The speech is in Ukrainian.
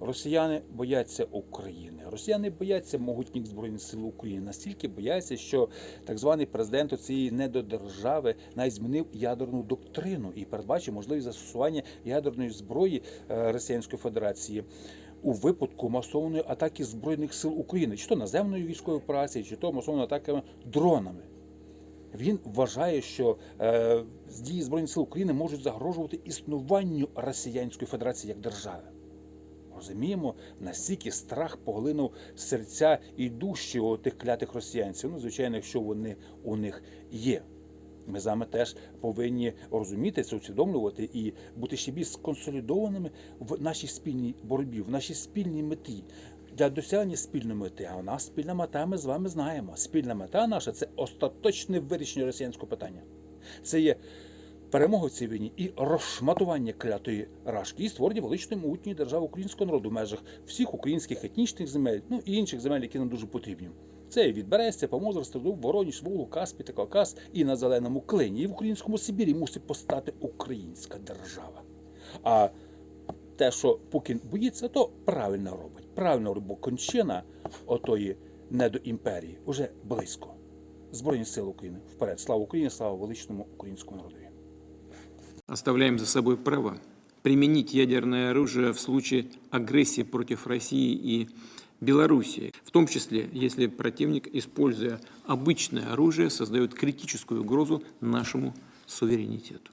Росіяни бояться України. Росіяни бояться могутніх збройних сил України. Настільки бояться, що так званий президент цієї недодержави навіть змінив ядерну доктрину і передбачив можливість застосування ядерної зброї е, Російської Федерації. У випадку масованої атаки збройних сил України, чи то наземної військової операції, чи то масованої атаки дронами. Він вважає, що е, дії збройних сил України можуть загрожувати існуванню Росіянської Федерації як держави. Розуміємо, настільки страх поглинув серця і душі у тих клятих росіянців. Ну, звичайно, якщо вони у них є. Ми з вами теж повинні розуміти це, усвідомлювати і бути ще більш сконсолідованими в нашій спільній боротьбі, в нашій спільній меті. Для досягнення спільної мети, а у нас спільна мета, ми з вами знаємо. Спільна мета наша це остаточне вирішення росіянського питання. Це є перемога в цій війні і розшматування клятої рашки і створення величної могутньої держави українського народу в межах всіх українських етнічних земель, ну і інших земель, які нам дуже потрібні. Це і від Берестя, Помозер, Стрелу, Вороніж, Вулу, Каспі та Кавказ, і на Зеленому Клині, і в українському Сибірі мусить постати українська держава. А те, що Путін боїться, то правильно робить. Правильно робить, бо кончина отої недоімперії уже близько. Збройні сили України вперед. Слава Україні, слава величному українському народові. Оставляем за собой право применить ядерное оружие в случае агрессии против России и Белоруссии, в том числе, если противник, используя обычное оружие, создает критическую угрозу нашему суверенитету.